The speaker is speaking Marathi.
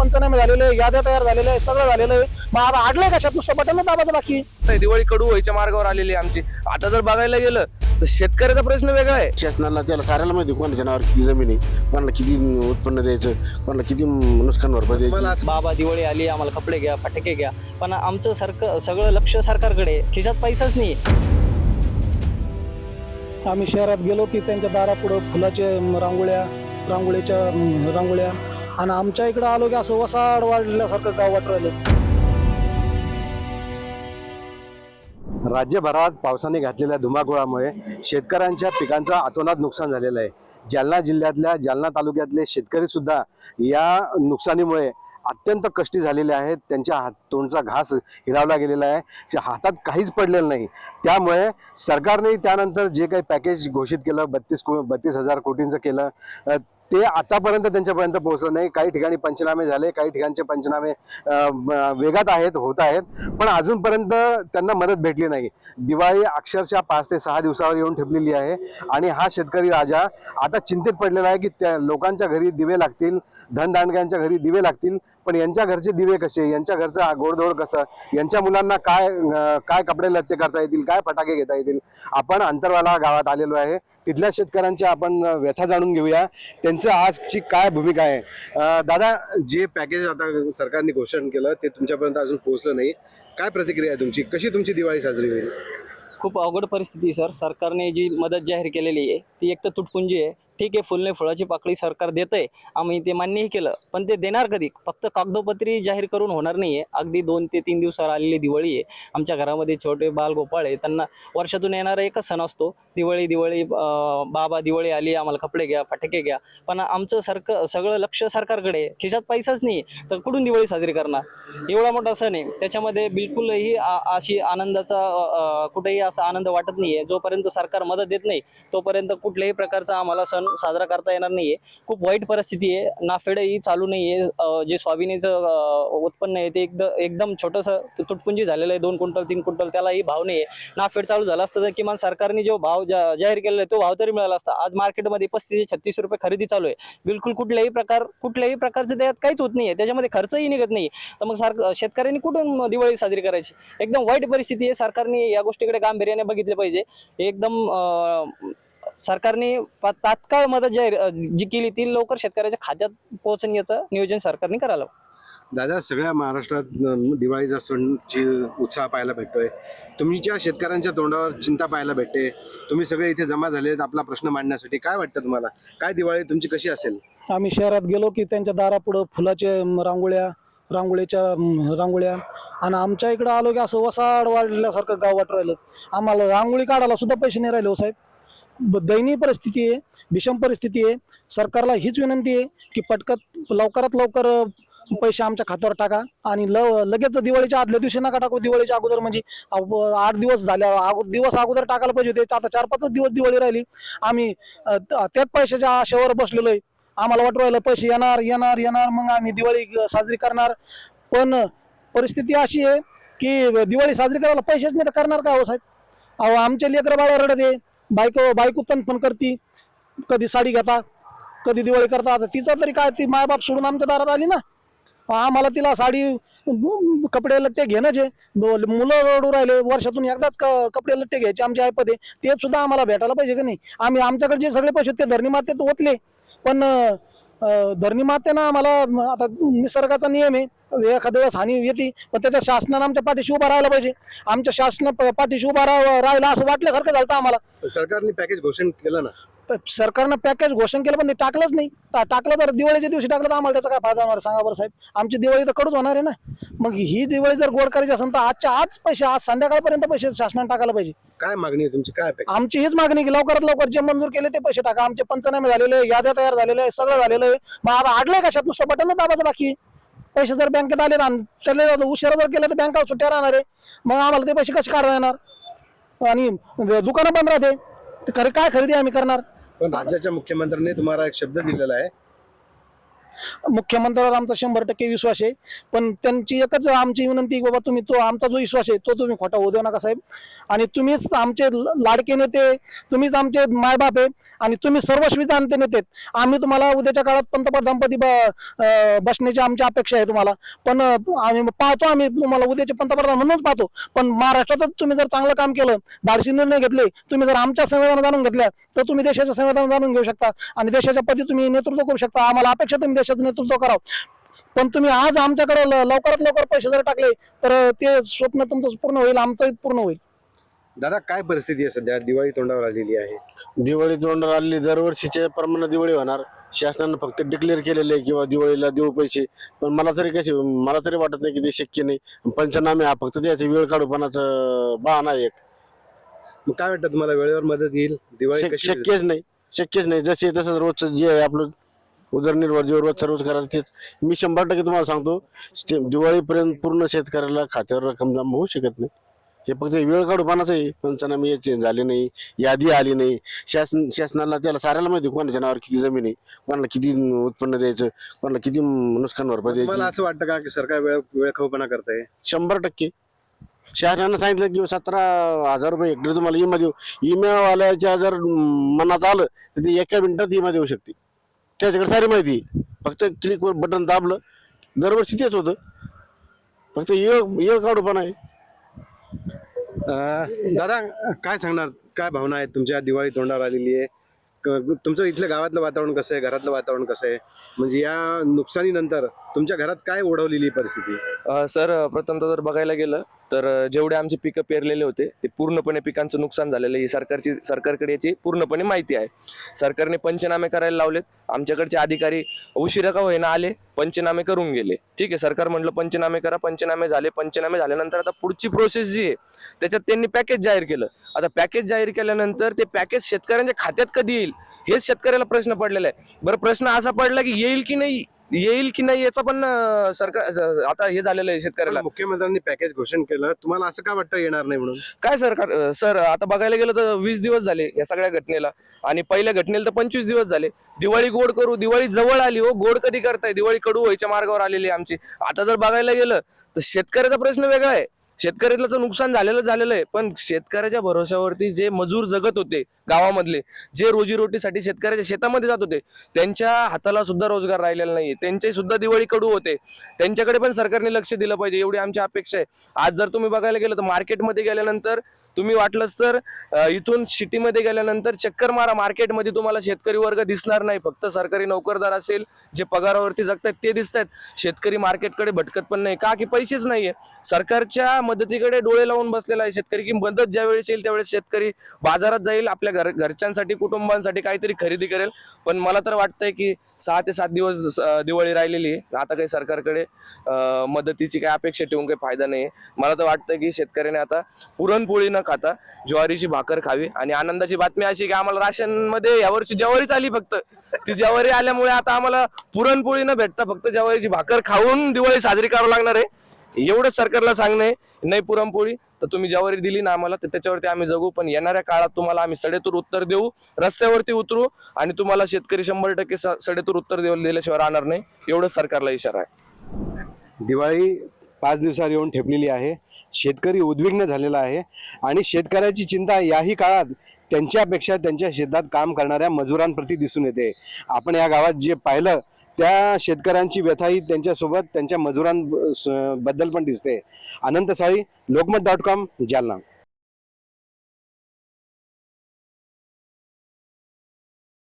पंचनामे झालेले याद्या तयार झालेल्या आहे सगळं झालेलं आहे. मग आता आडलंय कशात नुसतं बटन दाबाचं बाकी. दिवाळी कडू व्हायच्या मार्गावर आलेली आहे आमची. आता जर बघायला गेलं तर शेतकऱ्याचा प्रश्न वेगळा आहे. शासनाला त्याला साऱ्याला माहिती कोणाच्या नावावर किती जमीन आहे कोणाला किती उत्पन्न द्यायचं कोणाला किती नुकसान भरपाई द्यायची. मला बाबा दिवाळी आली आम्हाला कपडे घ्या फटाके घ्या. पण आमचं सरकार सगळं लक्ष सरकारकडे आहे. खिशात पैसाच नाही. आम्ही शहरात गेलो की त्यांच्या दारापुढं फुलाचे म, रांगोळ्या रांगोळीच्या म, रांगोळ्या आणि आमच्या इकडं आलो की असं वसाड वाढल्यासारखं गाव वाटू राहिलं. राज्यभरात पावसाने घातलेल्या धुमाकूळामुळे शेतकऱ्यांच्या पिकांचं अतोनात नुकसान झालेलं आहे. जालना जिल्ह्यातल्या जालना तालुक्यातले शेतकरी सुद्धा या नुकसानीमुळे अत्यंत कष्टी झालेले आहेत. त्यांच्या हात तोंडचा घास हिरावला गेलेला आहे. हातात काहीच पडलेलं नाही. त्यामुळे सरकारने त्यानंतर जे काही पॅकेज घोषित केलं बत्तीस को बत्तीस हजार कोटींचं केलं अ, ते आतापर्यंत त्यांच्यापर्यंत पोहोचलं नाही. काही ठिकाणी पंचनामे झाले काही ठिकाणचे पंचनामे वेगात आहेत होत आहेत. पण अजूनपर्यंत त्यांना मदत भेटली नाही. दिवाळी अक्षरशः पाच ते सहा दिवसावर येऊन ठेपलेली आहे. आणि हा शेतकरी राजा आता चिंतेत पडलेला आहे की त्या लोकांच्या घरी दिवे लागतील धनदांडग्यांच्या घरी दिवे लागतील पण यांच्या घरचे दिवे कसे? यांच्या घरचं गोडधोड कसं? यांच्या मुलांना काय काय कपडे लत्ते करता येतील? काय फटाके घेता येतील? आपण अंतरवाला गावात आलेलो आहे. तिथल्या शेतकऱ्यांच्या आपण व्यथा जाणून घेऊया. त्यांचं आजची काय भूमिका आहे? दादा जे पॅकेज आता सरकारने घोषणा केलं ते तुमच्यापर्यंत अजून पोहोचलं नाही. काय प्रतिक्रिया आहे तुमची? कशी तुमची दिवाळी साजरी होईल? खूप अवघड परिस्थिती आहे सर. सरकारने जी मदत जाहीर केलेली आहे ती एक तर तुटपुंजी आहे. ठीक आहे फुलने फळाची पाकळी सरकार देत आहे आम्ही ते मान्यही केलं पण ते देणार कधी? फक्त कागदोपत्री जाहीर करून होणार नाही आहे अगदी दोन ते तीन दिवसावर आलेली दिवाळी आहे. आमच्या घरामध्ये छोटे बाल गोपाळ आहे त्यांना वर्षातून येणारा एकच सण असतो. दिवाळी दिवाळी बाबा दिवाळी आली आम्हाला कपडे घ्या फटाके घ्या. पण आमचं सरकार सगळं लक्ष सरकारकडे आहे. खिशात पैसाच नाही तर कुठून दिवाळी साजरी करणार? एवढा मोठा सण आहे. त्याच्यामध्ये बिलकुलही आ- अशी आनंदाचा कुठेही असा आनंद वाटत नाही आहे जोपर्यंत सरकार मदत देत नाही तोपर्यंत कुठल्याही प्रकारचा आम्हाला सण साजरा करता येणार नाहीये. खूप वाईट परिस्थिती आहे. नाफेडही चालू नाहीये. जे सोयाबीनचं उत्पन्न आहे ते एकदम एकदम छोटंसं तुटपुंजी झालेलं आहे. दोन क्विंटल तीन क्विंटल त्यालाही भाव नाहीये. नाफेड चालू झाला असतं तर किमान सरकारने जो भाव जाहीर केलेला आहे तो भाव तरी मिळाला असता. आज मार्केटमध्ये पस्तीस छत्तीस रुपये खरेदी चालू आहे. बिलकुल कुठल्याही प्रकार कुठल्याही प्रकारचं त्यात काहीच होत नाहीये. त्याच्यामध्ये खर्चही निघत नाही तर मग सार शेतकऱ्यांनी कुठून दिवाळी साजरी करायची? एकदम वाईट परिस्थिती आहे. सरकारने या गोष्टीकडे गांभीर्याने बघितले पाहिजे. एकदम सरकारने पा- तात्काळ मदत जाहीर जी केली ती लवकर शेतकऱ्याच्या खात्यात पोहोचण याचं नियोजन सरकारने करायला. दादा सगळ्या महाराष्ट्रात दिवाळीचा सणची उत्साह पाहायला भेटतोय. तुमच्या शेतकऱ्यांच्या तोंडावर चिंता पाहायला भेटते. तुम्ही सगळे इथे जमा झालेत आपला प्रश्न मांडण्यासाठी. काय वाटतं तुम्हाला? काय दिवाळी तुमची कशी असेल? आम्ही शहरात गेलो की त्यांच्या दारापुढं फुलाचे रांगोळ्या रांगोळीच्या रांगोळ्या. आणि आमच्या इकडं आलो की असं वसाड वाढल्यासारखं गाव वाटू राहिलं. आम्हाला रांगोळी काढायला सुद्धा पैसे नाही राहिले हो साहेब. ब- दयनीय परिस्थिती आहे विषम परिस्थिती आहे. सरकारला हीच विनंती आहे की पटकत लवकरात लवकर पैसे आमच्या खात्यावर टाका आणि ल लगेच दिवाळीच्या आदल्या दिवशी नका टाकू. दिवाळीच्या अगोदर म्हणजे आठ दिवस झाल्या अगो- दिवस अगोदर टाकायला पाहिजे होते. आता चार पाचच दिवस दिवाळी राहिली. आम्ही त्याच पैशाच्या आशेवर बसलेलो आहे. आम्हाला वाटू राहिलं पैसे येणार येणार येणार मग आम्ही दिवाळी साजरी करणार. पण परिस्थिती अशी आहे की दिवाळी साजरी करायला पैसेच नाही तर करणार का हो साहेब? अहो आमचे लेकर बाळा रडत आहे. बायको बायको तन पण करती. कधी साडी घेता कधी दिवाळी करता. आता तिचा तरी काय ती मायबाप सोडून आमच्या दारात आली ना. आम्हाला तिला साडी कपडे लट्टे घेणंच आहे मुलं रडू राहिले वर्षातून एकदाच क- कपडे लट्टे घ्यायचे आमच्या आयपदे ते सुद्धा आम्हाला भेटायला पाहिजे की नाही? आम्ही आमच्याकडे जे सगळे पैसे होते ते धरणी मातेत ओतले. पण धरणी मातेनं आम्हाला आता निसर्गाचा नियम आहे. एखाद्या वेळेस हानी येते पण त्याच्या शासनानं आमच्या पाठीशी उभा राहायला पाहिजे. आमच्या शासन पाठीशी उभा राहा राहिला असं वाटल्यासारखं झालं आम्हाला? सरकारने पॅकेज घोषणा केलं ना? सरकारनं पॅकेज घोषण केलं पण ते टाकलंच नाही. टाकलं तर दिवाळीच्या दिवशी टाकलं तर आम्हाला त्याचा काय फायदा होणार? सांगा बरं साहेब. आमची दिवाळी तर कडूच होणार आहे ना? मग ही दिवाळी जर गोड करायची असेल तर आजच्या आज पैसे आज संध्याकाळपर्यंत पैसे शासनाने टाकायला पाहिजे. काय मागणी आहे तुमची? काय? आमची हीच मागणी की लवकरात लवकर जे मंजूर केले ते पैसे टाका. आमचे पंचनामे झालेले याद्या तयार झालेल्या आहे सगळं झालेलं आहे. मग आता आडलंय कशात? नुसतं बटन दाबाचं बाकी. पैसे जर बँकेत आले आणि जर उशिरा जर केलं तर बँका सुट्ट्या राहणार आहे. मग आम्हाला ते पैसे कसे काढता येणार? आणि दुकानं बंद राहते. खरे काय खरेदी आम्ही करणार? पण राज्याच्या मुख्यमंत्र्यांनी तुम्हाला एक शब्द दिलेला आहे. मुख्यमंत्र्यावर आमचा शंभर टक्के विश्वास आहे. पण त्यांची एकच आमची विनंती की बाबा तुम्ही तो आमचा जो विश्वास आहे तो तुम्ही खोटा होऊ देऊ नका साहेब. आणि तुम्हीच आमचे लाडके नेते तुम्हीच आमचे मायबाप आहे आणि तुम्ही सर्वस्वी जाणते नेते आम्ही तुम्हाला उद्याच्या काळात पंतप्रधानपदी बसण्याची आमची अपेक्षा आहे तुम्हाला. पण आम्ही पाहतो आम्ही तुम्हाला उद्याचे पंतप्रधान म्हणूनच पाहतो. पण महाराष्ट्रातच तुम्ही जर चांगलं काम केलं धाडशी निर्णय घेतले तुम्ही जर आमच्या संविधान जाणून घेतल्या तर तुम्ही देशाचं संविधान जाणून घेऊ शकता. आणि देशाच्या पदी तुम्ही नेतृत्व करू शकता. आम्हाला अपेक्षा तुम्ही देशाचं नेतृत्व करावं. पण तुम्ही आज आमच्याकडे लवकरात लवकर पैसे जर टाकले तर ते स्वप्न तुमचं पूर्ण होईल आमचंही पूर्ण होईल. दादा काय परिस्थिती आहे सध्या? दिवाळी तोंडावर आलेली आहे. दिवाळी तोंडावर आलेली दरवर्षीच्या प्रमाणे दिवाळी होणार. शासनानं फक्त डिक्लेअर केलेले आहे किंवा दिवाळीला देऊ पैसे. पण मला तरी कसे मला तरी वाटत नाही की ते शक्य नाही. पंचनामे हा फक्त त्याचे वेळ काढूपणाचा बहाणा आहे एक. मग काय वाटतं तुम्हाला? वेळेवर मदत येईल? दिवाळी? शक्यच नाही. शक्यच नाही. जसे तसंच रोजचं जे आहे आपलं उदरनिर्वाह जे रोजचा रोज करायचं तेच. मी शंभर टक्के तुम्हाला सांगतो स्टे- दिवाळीपर्यंत पूर्ण शेतकऱ्याला खात्यावर रक्कम जमा होऊ शकत नाही. हे फक्त वेळ काढूपणाच आहे पंचनामे याचे झाले नाही यादी आली नाही. शासन शासनाला त्याला साऱ्याला माहिती कोणाच्या नावावर किती जमीन आहे कोणाला किती उत्पन्न द्यायचं कोणाला किती नुकसान भरपाई तुम्हाला द्यायची. असं वाटतं का की सरकार वेळ वेळखाऊपणा करताय? शंभर टक्के. शासनानं सांगितलं की सतरा हजार रुपये हेक्टर तुम्हाला इमा देऊ. इमावाल्याच्या जर मनात आलं तर ते एका मिनिटात इमा देऊ शकते त्याच्याकडे सारी माहिती. आहे. फक्त क्लिकवर बटन दाबलं. दरवर्षी तेच होतं. फक्त येळ येळ काढूपणा आहे. अं, दादा काय सांगणार? काय भावना आहेत तुमच्या? दिवाळी तोंडावर आलेली आहे. क- तुमचं इथलं गावातलं वातावरण कसं आहे? घरातलं वातावरण कसं आहे? म्हणजे या नुकसानीनंतर तुमच्या घरात काय ओढवलेली परिस्थिती? अ, सर प्रथमतः जर बघायला गेलं तर जेवढे आमचे पिकं पेरलेले होते ते पूर्णपणे पिकांचं नुकसान झालेलं आहे. सरकारची सरकारकडे याची पूर्णपणे माहिती आहे. सरकारने पंचनामे करायला लावलेत. आमच्याकडचे अधिकारी उशिरा का होईना आले पंचनामे करून गेले. ठीक आहे सरकार म्हटलं पंचनामे करा पंचनामे झाले पंचनामे झाल्यानंतर आता पुढची प्रोसेस जी आहे त्याच्यात त्यांनी पॅकेज जाहीर केलं. आता पॅकेज जाहीर केल्यानंतर ते पॅकेज शेतकऱ्यांच्या खात्यात कधी येईल हेच शेतकऱ्याला प्रश्न पडलेला आहे. बरं प्रश्न असा पडला की येईल की नाही? येईल की नाही याचा पण सरकार आता हे झालेलं आहे शेतकऱ्याला. मुख्यमंत्र्यांनी पॅकेज घोषण केलं. तुम्हाला असं का वाटतं येणार नाही म्हणून? काय सरकार सर आता बघायला गेलं तर वीस दिवस झाले या सगळ्या घटनेला. आणि पहिल्या घटनेला तर पंचवीस दिवस झाले. दिवाळी गोड करू दिवाळी जवळ आली हो गोड कधी करताय? दिवाळी कडू व्हायच्या मार्गावर आलेली आमची. आता जर बघायला गेलं तर शेतकऱ्याचा प्रश्न वेगळा आहे. शेतकऱ्याचं नुकसान झालेलं झालेलं आहे. पण शेतकऱ्याच्या भरोश्यावरती जे मजूर जगत होते गावामधले जे रोजीरोटीसाठी शेतकऱ्याच्या शेतामध्ये जात होते त्यांच्या हाताला सुद्धा रोजगार राहिलेला नाही त्यांचे सुद्धा दिवाळी कडू होते. त्यांच्याकडे पण सरकारने लक्ष दिलं पाहिजे एवढी आमची अपेक्षा आहे. आज जर तुम्ही बघायला गेलं तर मार्केटमध्ये गेल्यानंतर तुम्ही वाटलंच तर इथून सिटीमध्ये गेल्यानंतर चक्कर मारा मार्केटमध्ये तुम्हाला शेतकरी वर्ग दिसणार नाही. फक्त सरकारी नोकरदार असेल जे पगारावरती जगतात ते दिसत आहेत शेतकरी मार्केटकडे भटकत पण नाही. का? की पैसेच नाहीये. सरकारच्या मदतीकडे डोळे लावून बसलेला आहे शेतकरी की मदत ज्या वेळेस येईल त्यावेळेस शेतकरी बाजारात जाईल आपल्या घर घरच्यांसाठी कुटुंबांसाठी काहीतरी खरेदी करेल. पण मला तर वाटतंय की सहा ते सात दिवस दिवाळी राहिलेली आहे. आता काही सरकारकडे मदतीची काही अपेक्षा ठेवून काही फायदा नाही मला तर वाटतं की शेतकऱ्याने आता पुरणपोळी न खाता ज्वारीची भाकर खावी. आणि आनंदाची बातमी अशी की आम्हाला राशनमध्ये यावर्षी ज्वारीच आली फक्त. ती ज्वारी आल्यामुळे आता आम्हाला पुरणपोळी न भेटता फक्त ज्वारीची भाकर खाऊन दिवाळी साजरी करावं लागणार आहे. एवढंच सरकारला सांगणं आहे नाही पुरणपोळी तर तुम्ही ज्वारी दिली ना आम्हाला तर त्याच्यावरती आम्ही जगू पण येणाऱ्या काळात तुम्हाला आम्ही सडेतूर उत्तर देऊ रस्त्यावरती उतरू आणि तुम्हाला शेतकरी शंभर टक्के स- सडेतूर उत्तर देऊ दिल्याशिवाय राहणार नाही. एवढंच सरकारला इशारा आहे. दिवाळी पाच दिवसावर येऊन ठेपलेली आहे. शेतकरी उद्विग्न झालेला आहे आणि शेतकऱ्याची चिंता याही काळात त्यांच्यापेक्षा त्यांच्या शेतात काम करणाऱ्या मजुरांप्रती दिसून येते. आपण या गावात जे पाहिलं त्या शेतकऱ्यांची व्यथाही त्यांच्यासोबत त्यांच्या मजुरांबद्दल पण दिसते. Anant Sali Lokmat dot com Jalna.